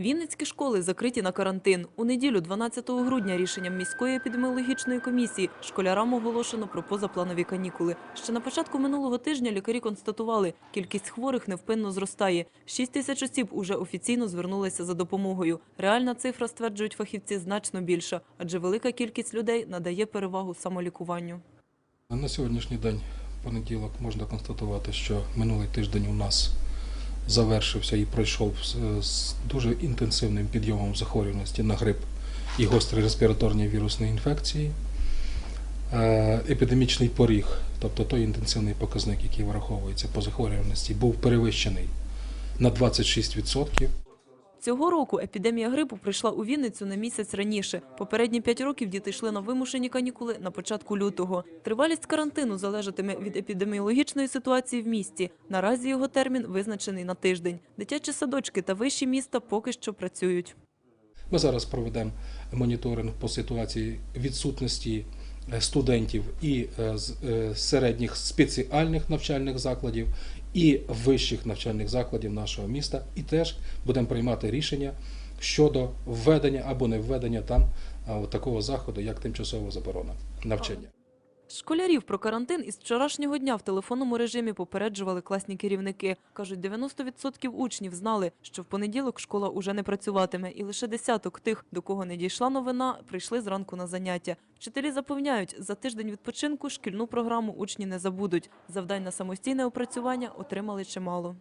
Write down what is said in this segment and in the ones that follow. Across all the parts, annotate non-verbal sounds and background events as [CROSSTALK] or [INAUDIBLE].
Вінницькі школи закриті на карантин. У неділю, 12 грудня, рішенням міської епідеміологічної комісії школярам оголошено про позапланові канікули. Ще на початку минулого тижня лікарі констатували, кількість хворих невпинно зростає. 6 тисяч осіб уже офіційно звернулися за допомогою. Реальна цифра, стверджують фахівці, значно більша, адже велика кількість людей надає перевагу самолікуванню. На сьогоднішній день, понеділок, можна констатувати, що минулий тиждень у нас завершився і пройшов з, дуже інтенсивним підйомом захворюваності на грип і гострі респіраторні вірусні інфекції. Е, Епідемічний поріг, тобто той інтенсивний показник, який враховується по захворюваності, був перевищений на 26%. Цього року епідемія грипу прийшла у Вінницю на місяць раніше. Попередні п'ять років діти йшли на вимушені канікули на початку лютого. Тривалість карантину залежатиме від епідеміологічної ситуації в місті. Наразі його термін визначений на тиждень. Дитячі садочки та вищі міста поки що працюють. Ми зараз проведемо моніторинг по ситуації відсутності е, студентів і е, е, середніх спеціальних навчальних закладів, і вищих навчальних закладів нашого міста, і теж будемо приймати рішення щодо введення або не введення там такого заходу, як тимчасова заборона навчання. Школярів про карантин із вчорашнього дня в телефонному режимі попереджували класні керівники. Кажуть, 90% учнів знали, що в понеділок школа уже не працюватиме, і лише десяток тих, до кого не дійшла новина, прийшли зранку на заняття. Вчителі запевняють, за тиждень відпочинку шкільну програму учні не забудуть. Завдань на самостійне опрацювання отримали чимало.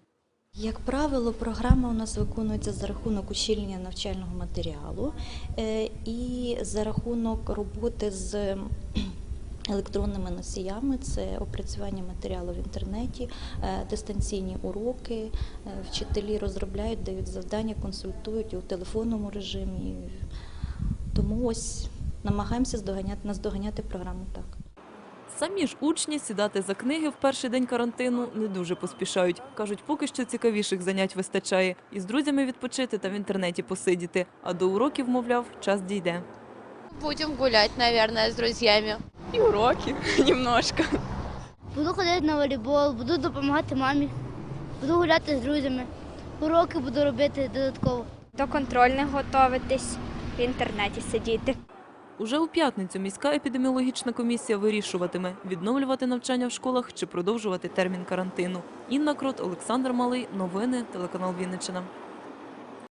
Як правило, програма у нас виконується за рахунок ущільнення навчального матеріалу е, і за рахунок роботи з електронними носіями, це опрацювання матеріалу в інтернеті, е, дистанційні уроки. Е, Вчителі розробляють, дають завдання, консультують і у телефонному режимі. Тому ось намагаємося здоганяти, наздоганяти програму так. Самі ж учні сідати за книги в перший день карантину не дуже поспішають. Кажуть, поки що цікавіших занять вистачає. І з друзями відпочити та в інтернеті посидіти. А до уроків, мовляв, час дійде. Будем гулять, наверное, с друзьями. І уроки [LAUGHS] немножко. Буду ходити на волейбол, буду допомагати мамі, буду гуляти з друзями, уроки буду робити додатково. До контрольних готуватись, в інтернеті сидіти. Уже у п'ятницю міська епідеміологічна комісія вирішуватиме, відновлювати навчання в школах чи продовжувати термін карантину. Інна Крот, Олександр Малий. Новини, телеканал Вінниччина.